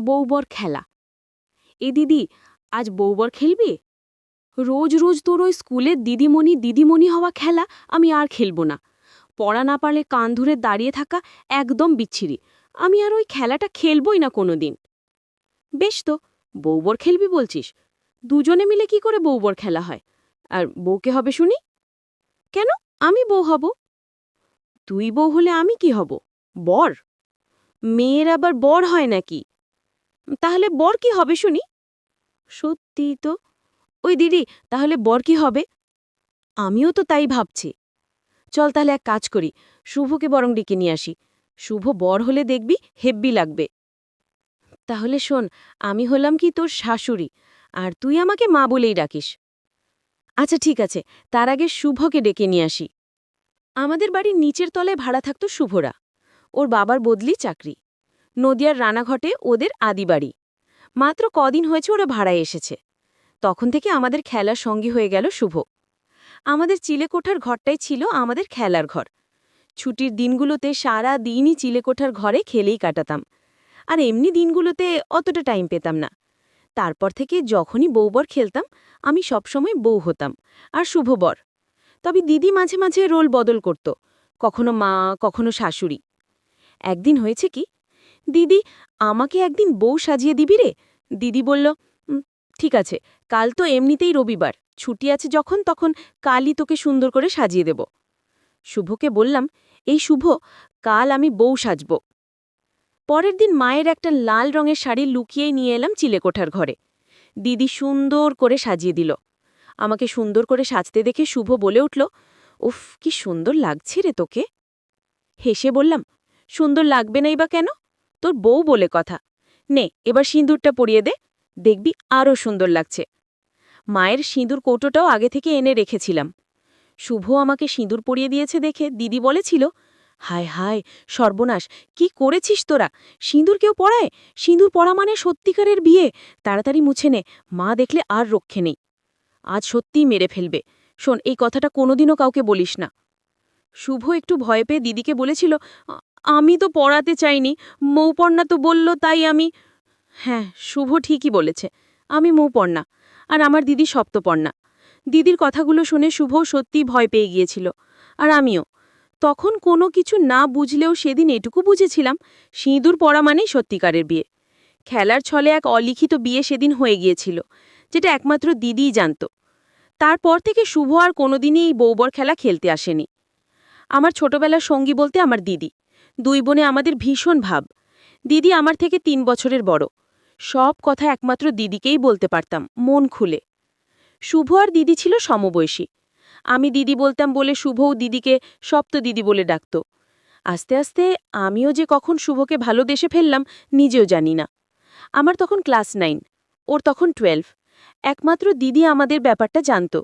বউবর খেলা। এ দিদি, আজ বউবর খেলবি? রোজ রোজ তোর ওই স্কুলে দিদিমণি দিদিমণি হওয়া খেলা আমি আর খেলব না। পড়া না পারলে কান ধরে দাঁড়িয়ে থাকা একদম বিচ্ছিরি। আমি আর ওই খেলাটা খেলবই না কোনো দিন বেশ তো, বউবর খেলবি বলছিস? দুজনে মিলে কি করে বউবর খেলা হয়? আর বউকে হবে শুনি? কেন? আমি বউ হব? তুই বউ হলে আমি কি হব? বর? মেয়ের আবার বর হয় নাকি? তাহলে বর কি হবে শুনি? সত্যি তো। ওই দিদি, তাহলে বর কি হবে? আমিও তো তাই ভাবছি। চল তাহলে এক কাজ করি, শুভকে বরং ডেকে নিয়ে আসি। শুভ বর হলে দেখবি হেব্বি লাগবে। তাহলে শোন, আমি হলাম কি তোর শাশুড়ি, আর তুই আমাকে মা বলেই ডাকিস। আচ্ছা ঠিক আছে, তার আগে শুভকে ডেকে নিয়ে আসি। আমাদের বাড়ির নিচের তলায় ভাড়া থাকত শুভরা। ওর বাবার বদলি চাকরি। নদিয়ার রানাঘটে ওদের আদি বাড়ি। মাত্র কদিন হয়েছে ওরা ভাড়ায় এসেছে। তখন থেকে আমাদের খেলার সঙ্গী হয়ে গেল শুভ। আমাদের চিলেকোঠার ঘরটাই ছিল আমাদের খেলার ঘর। ছুটির দিনগুলোতে সারা দিনই চিলেকোঠার ঘরে খেলেই কাটাতাম। আর এমনি দিনগুলোতে অতটা টাইম পেতাম না। তারপর থেকে যখনই বউবর খেলতাম, আমি সবসময় বউ হতাম আর শুভ বর। তবে দিদি মাঝে মাঝে রোল বদল করত, কখনো মা, কখনো শাশুড়ি। একদিন হয়েছে কি দিদি আমাকে একদিন বউ সাজিয়ে দিবি রে? দিদি বলল "উম, ঠিক আছে কাল তো এমনিতেই রবিবার। ছুটি আছে যখন তখন কালই তোকে সুন্দর করে সাজিয়ে দেব। শুভকে বললাম এই শুভ কাল আমি বউ সাজব। পরের দিন মায়ের একটা লাল রঙের শাড়ি লুকিয়েই নিয়ে এলাম চিলেকোঠার ঘরে। দিদি সুন্দর করে সাজিয়ে দিল। আমাকে সুন্দর করে সাজতে দেখে শুভ বলে উঠল উফ কি সুন্দর লাগছে রে তোকে? হেসে বললাম সুন্দর লাগবে নাই বা কেন? তোর বউ বলে কথা। নে, এবার সিঁদুরটা পরিয়ে দে। দেখবি আরও সুন্দর লাগছে। মায়ের সিঁদুর কৌটোটাও আগে থেকে এনে রেখেছিলাম। শুভ আমাকে সিঁদুর পরিয়ে দিয়েছে দেখে দিদি বলেছিল, হায় হায়, সর্বনাশ, কি করেছিস তোরা? সিঁদুর কেউ পড়ায় সিঁদুর পড়া মানে সত্যিকারের বিয়ে। তাড়াতাড়ি মুছে নে, মা দেখলে আর রক্ষে নেই। আজ সত্যিই মেরে ফেলবে। শোন, এই কথাটা কোনোদিনও কাউকে বলিস না। শুভ একটু ভয় পেয়ে দিদিকে বলেছিল "আ- আমি তো পড়াতে চাইনি। মৌপর্ণা তো বলল, তাই আমি হ্যাঁ শুভ ঠিকই বলেছে। আমি মৌপর্ণা, আর আমার দিদি সপ্তপর্ণা। দিদির কথাগুলো শুনে শুভ সত্যিই ভয় পেয়ে গিয়েছিল। আর আমিও। তখন কোনো কিছু না বুঝলেও সেদিন এটুকু বুঝেছিলাম, সিঁদুর পড়া মানেই সত্যিকারের বিয়ে। খেলার ছলে এক অলিখিত বিয়ে সেদিন হয়ে গিয়েছিল, যেটা একমাত্র দিদিই জানত। তারপর থেকে শুভ আর কোনোদিনই এই বৌবর খেলা খেলতে আসেনি। আমার ছোটবেলার সঙ্গী বলতে আমার দিদি। দুই বোনে আমাদের ভীষণ ভাব। দিদি আমার থেকে তিন বছরের বড়। সব কথা একমাত্র দিদিকেই বলতে পারতাম, মন খুলে। শুভ আর দিদি ছিল সমবয়সী। আমি দিদি বলতাম বলে শুভও দিদিকে সপ্ত দিদি বলে ডাকত। আস্তে আস্তে আমিও যে কখন শুভকে ভালোবেসে ফেললাম নিজেও জানি না। আমার তখন ক্লাস নাইন, ওর তখন টুয়েলভ। একমাত্র দিদি আমাদের ব্যাপারটা জানত।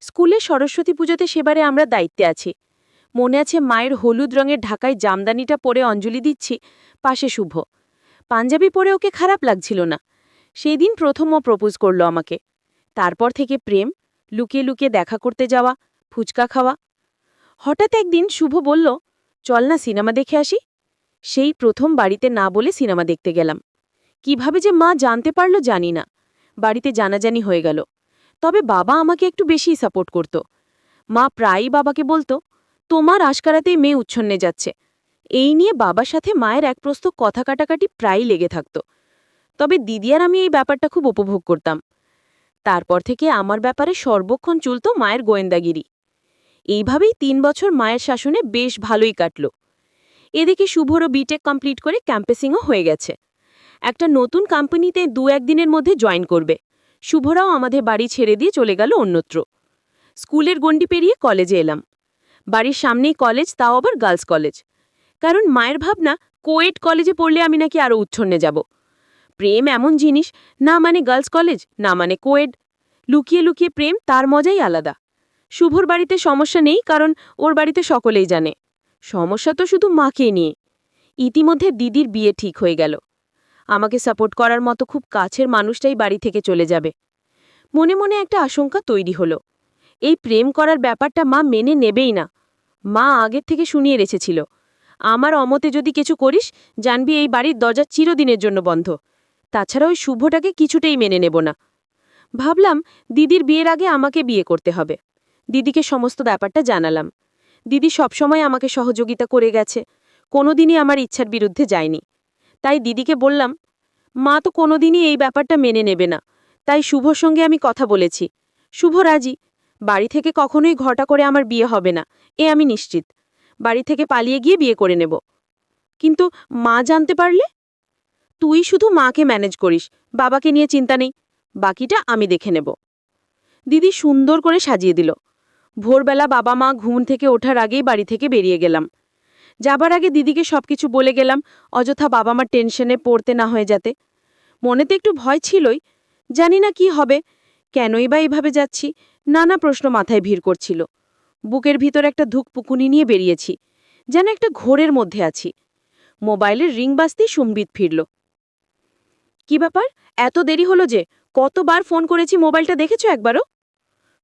স্কুলে সরস্বতী পুজোতে সেবারে আমরা দায়িত্বে আছি। মনে আছে মায়ের হলুদ রঙের ঢাকায় জামদানিটা পরে অঞ্জলি দিচ্ছি, পাশে শুভ। পাঞ্জাবি পরে ওকে খারাপ লাগছিল না। সেই দিন প্রথম ও প্রপোজ করল আমাকে। তারপর থেকে প্রেম, লুকিয়ে লুকিয়ে দেখা করতে যাওয়া, ফুচকা খাওয়া। হঠাৎ একদিন শুভ বলল, চল না সিনেমা দেখে আসি। সেই প্রথম বাড়িতে না বলে সিনেমা দেখতে গেলাম। কীভাবে যে মা জানতে পারল জানি না। বাড়িতে জানাজানি হয়ে গেল। তবে বাবা আমাকে একটু বেশিই সাপোর্ট করত। মা প্রায়ই বাবাকে বলতো তোমার আশকারাতেই মেয়ে উচ্ছন্নে যাচ্ছে। এই নিয়ে বাবার সাথে মায়ের এক প্রস্ত কথা কাটাকাটি প্রায়ই লেগে থাকত। তবে দিদি আর আমি এই ব্যাপারটা খুব উপভোগ করতাম। তারপর থেকে আমার ব্যাপারে সর্বক্ষণ চলত মায়ের গোয়েন্দাগিরি। এইভাবেই তিন বছর মায়ের শাসনে বেশ ভালোই কাটল। এদিকে শুভরও বিটেক কমপ্লিট করে ক্যাম্পাসিংও হয়ে গেছে। একটা নতুন কোম্পানিতে দু একদিনের মধ্যে জয়েন করবে। শুভরাও আমাদের বাড়ি ছেড়ে দিয়ে চলে গেল অন্যত্র। স্কুলের গণ্ডি পেরিয়ে কলেজে এলাম। বাড়ির সামনেই কলেজ তাও আবার গার্লস কলেজ কারণ মায়ের ভাবনা কোয়েট কলেজে পড়লে আমি নাকি আরও উচ্ছন্নে যাব। প্রেম এমন জিনিস, না মানে গার্লস কলেজ না মানে কোয়েড লুকিয়ে লুকিয়ে প্রেম তার মজাই আলাদা। শুভর বাড়িতে সমস্যা নেই, কারণ ওর বাড়িতে সকলেই জানে। সমস্যা তো শুধু মাকে নিয়ে। ইতিমধ্যে দিদির বিয়ে ঠিক হয়ে গেল। আমাকে সাপোর্ট করার মতো খুব কাছের মানুষটাই বাড়ি থেকে চলে যাবে। মনে মনে একটা আশঙ্কা তৈরি হলো। এই প্রেম করার ব্যাপারটা মা মেনে নেবেই না। মা আগের থেকে শুনিয়ে রেখেছিল। আমার অমতে যদি কিছু করিস, জানবি এই বাড়ির দরজা চিরদিনের জন্য বন্ধ। তাছাড়া ওই শুভটাকে কিছুতেই মেনে নেব না। ভাবলাম দিদির বিয়ের আগে আমাকে বিয়ে করতে হবে। দিদিকে সমস্ত ব্যাপারটা জানালাম। দিদি সবসময় আমাকে সহযোগিতা করে গেছে। কোনোদিনই আমার ইচ্ছার বিরুদ্ধে যায়নি। তাই দিদিকে বললাম, মা তো কোনোদিনই এই ব্যাপারটা মেনে নেবে না। তাই শুভর সঙ্গে আমি কথা বলেছি। শুভ রাজি বাড়ি থেকে কখনোই ঘটা করে আমার বিয়ে হবে না, এ আমি নিশ্চিত। বাড়ি থেকে পালিয়ে গিয়ে বিয়ে করে নেব। কিন্তু মা জানতে পারলে? তুই শুধু মাকে ম্যানেজ করিস, বাবাকে নিয়ে চিন্তা নেই, বাকিটা আমি দেখে নেব। দিদি সুন্দর করে সাজিয়ে দিল। ভোরবেলা বাবা মা ঘুম থেকে ওঠার আগেই বাড়ি থেকে বেরিয়ে গেলাম। যাবার আগে দিদিকে সবকিছু বলে গেলাম, অযথা বাবা মার টেনশনে পড়তে না হয়ে যাতে। মনেতে একটু ভয় ছিলই, জানি না কি হবে, কেনই বা এভাবে যাচ্ছি নানা প্রশ্ন মাথায় ভিড় করছিল। বুকের ভিতর একটা ধুকপুকুনি নিয়ে বেরিয়েছি, যেন একটা ঘোরের মধ্যে আছি। মোবাইলের রিং বাজতেই সম্বিত ফিরল। কি ব্যাপার? এত দেরি হলো যে কতবার ফোন করেছি মোবাইলটা দেখেছ একবারও?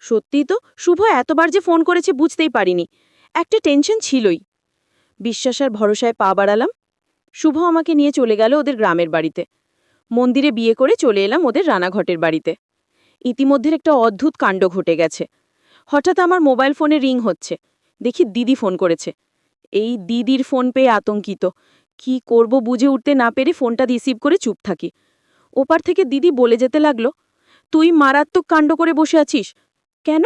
সত্যিই তো, শুভ এতবার যে ফোন করেছে বুঝতেই পারিনি। একটা টেনশন ছিলই। বিশ্বাসার ভরসায় পা বাড়ালাম। শুভ আমাকে নিয়ে চলে গেল ওদের গ্রামের বাড়িতে। মন্দিরে বিয়ে করে চলে এলাম ওদের রানাঘটের বাড়িতে। ইতিমধ্যে একটা অদ্ভুত কাণ্ড ঘটে গেছে। হঠাৎ আমার মোবাইল ফোনে রিং হচ্ছে। দেখি দিদি ফোন করেছে। এই দিদির ফোন পেয়ে আতঙ্কিত। কি করব বুঝে উঠতে না পেরে ফোনটা রিসিভ করে চুপ থাকি। ওপার থেকে দিদি বলে যেতে লাগল, তুই মারাত্মক কাণ্ড করে বসে আছিস? কেন?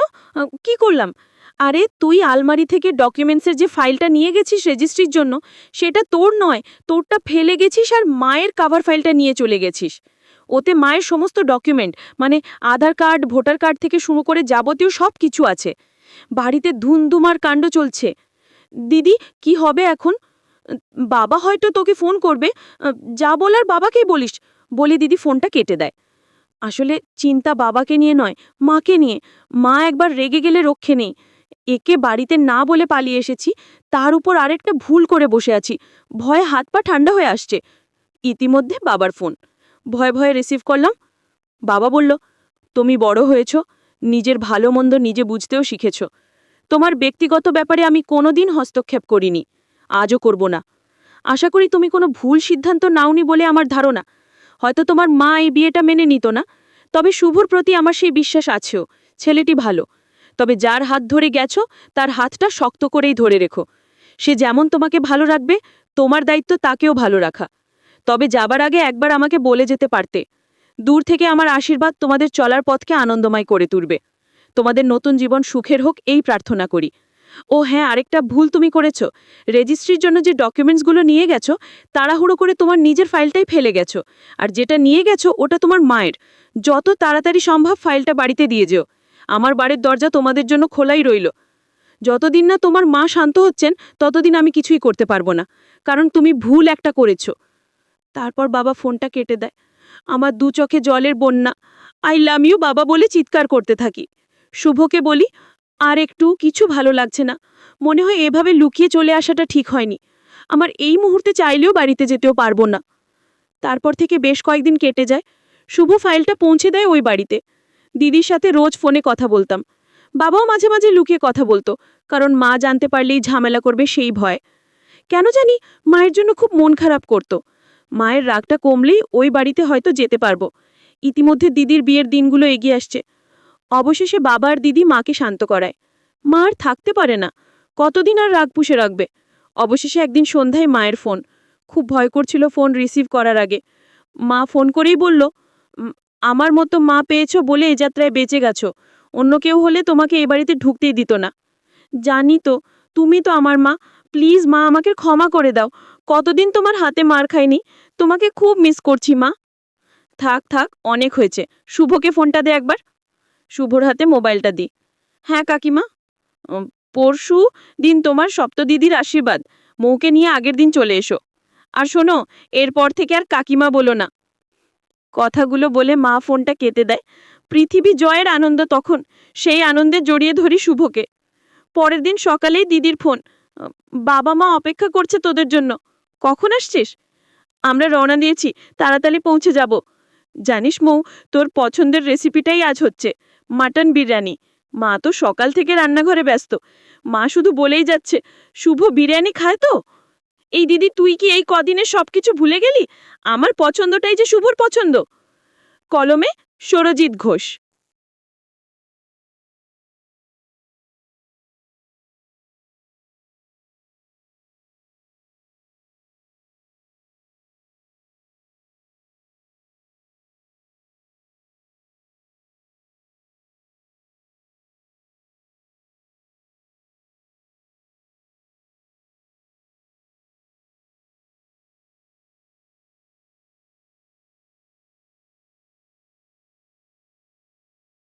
কি করলাম? আরে, তুই আলমারি থেকে ডকুমেন্টসের যে ফাইলটা নিয়ে গেছিস রেজিস্ট্রির জন্য, সেটা তোর নয়, তোরটা ফেলে গেছিস আর মায়ের কাভার ফাইলটা নিয়ে চলে গেছিস। ওতে মায়ের সমস্ত ডকুমেন্ট মানে আধার কার্ড, ভোটার কার্ড থেকে শুরু করে যাবতীয় সব কিছু আছে। বাড়িতে ধুমধুমার কাণ্ড চলছে। দিদি, কি হবে এখন? বাবা হয়তো তোকে ফোন করবে। যা বলার বাবাকেই বলিস। বলে দিদি ফোনটা কেটে দেয়। আসলে চিন্তা বাবাকে নিয়ে নয়, মাকে নিয়ে। মা একবার রেগে গেলে রক্ষে নেই। একে বাড়িতে না বলে পালিয়ে এসেছি। তার উপর আরেকটা ভুল করে বসে আছি। ভয়ে হাত পা ঠান্ডা হয়ে আসছে। ইতিমধ্যে বাবার ফোন। ভয়ে ভয়ে রিসিভ করলাম। বাবা বলল, তুমি বড় হয়েছ, নিজের ভালো মন্দ নিজে বুঝতেও শিখেছ। তোমার ব্যক্তিগত ব্যাপারে আমি কোনোদিন হস্তক্ষেপ করিনি, আজও করব না। আশা করি তুমি কোনো ভুল সিদ্ধান্ত নাওনি বলে আমার ধারণা। হয়তো তোমার মা এই বিয়েটা মেনে নিত না। তবে শুভর প্রতি আমার সেই বিশ্বাস আছেও, ছেলেটি ভালো। তবে যার হাত ধরে গেছো, তার হাতটা শক্ত করেই ধরে রেখো। সে যেমন তোমাকে ভালো রাখবে, তোমার দায়িত্ব তাকেও ভালো রাখা। তবে যাবার আগে একবার আমাকে বলে যেতে পারতে। দূর থেকে আমার আশীর্বাদ তোমাদের চলার পথকে আনন্দময় করে তুলবে। তোমাদের নতুন জীবন সুখের হোক, এই প্রার্থনা করি। ও হ্যাঁ আরেকটা ভুল তুমি করেছ। রেজিস্ট্রির জন্য যে ডকুমেন্টসগুলো নিয়ে গেছো, তাড়াহুড়ো করে তোমার নিজের ফাইলটাই ফেলে গেছো। আর যেটা নিয়ে গেছো, ওটা তোমার মায়ের। যত তাড়াতাড়ি সম্ভব ফাইলটা বাড়িতে দিয়ে যেও। আমার বাড়ির দরজা তোমাদের জন্য খোলাই রইল। যতদিন না তোমার মা শান্ত হচ্ছেন, ততদিন আমি কিছুই করতে পারব না। কারণ তুমি ভুল একটা করেছ। তারপর বাবা ফোনটা কেটে দেয়। আমার দু চোখে জলের বন্যা। আই লাভ ইউ বাবা বলে চিৎকার করতে থাকি। শুভকে বলি, আর একটু, কিছু ভালো লাগছে না। মনে হয় এভাবে লুকিয়ে চলে আসাটা ঠিক হয়নি। আমার এই মুহূর্তে চাইলেও বাড়িতে যেতেও পারব না। তারপর থেকে বেশ কয়েকদিন কেটে যায়। শুভ ফাইলটা পৌঁছে দেয় ওই বাড়িতে। দিদির সাথে রোজ ফোনে কথা বলতাম। বাবাও মাঝে মাঝে লুকিয়ে কথা বলতো, কারণ মা জানতে পারলেই ঝামেলা করবে সেই ভয়। কেন জানি মায়ের জন্য খুব মন খারাপ করতো। মায়ের রাগটা কমলেই ওই বাড়িতে হয়তো যেতে পারব। ইতিমধ্যে দিদির বিয়ের দিনগুলো এগিয়ে আসছে। অবশেষে বাবার দিদি মাকে শান্ত করায়। মা আর থাকতে পারে না। কতদিন আর রাগ পুষে রাখবে? অবশেষে একদিন সন্ধ্যায় মায়ের ফোন। খুব ভয় করছিল ফোন রিসিভ করার আগে। মা ফোন করেই বলল আমার মতো মা পেয়েছ বলে এ যাত্রায় বেঁচে গেছো। অন্য কেউ হলে তোমাকে এ বাড়িতে ঢুকতেই দিত না। জানি তো, তুমি তো আমার মা। প্লিজ মা আমাকে ক্ষমা করে দাও। কতদিন তোমার হাতে মার খাইনি? তোমাকে খুব মিস করছি, মা। থাক থাক, অনেক হয়েছে। শুভকে ফোনটা দে একবার। শুভর হাতে মোবাইলটা দি। হ্যাঁ কাকিমা। পরশু দিন তোমার সপ্তদিদির আশীর্বাদ। মৌকে নিয়ে আগের দিন চলে এসো। আর শোনো, এরপর থেকে আর কাকিমা বলো না। কথাগুলো বলে মা ফোনটা কেটে দেয়। পৃথিবী জয়ের আনন্দ তখন, সেই আনন্দে জড়িয়ে ধরি শুভকে। পরের দিন সকালেই দিদির ফোন বাবা মা অপেক্ষা করছে তোদের জন্য। কখন আসছিস? আমরা রওনা দিয়েছি, তাড়াতাড়ি পৌঁছে যাব। জানিস মৌ, তোর পছন্দের রেসিপিটাই আজ হচ্ছে মাটন বিরিয়ানি। মা তো সকাল থেকে রান্নাঘরে ব্যস্ত। মা শুধু বলেই যাচ্ছে, শুভ বিরিয়ানি খায় তো? এই দিদি, তুই কি এই কদিনে সবকিছু ভুলে গেলি? আমার পছন্দটাই যে শুভর পছন্দ। কলমে সরজিৎ ঘোষ।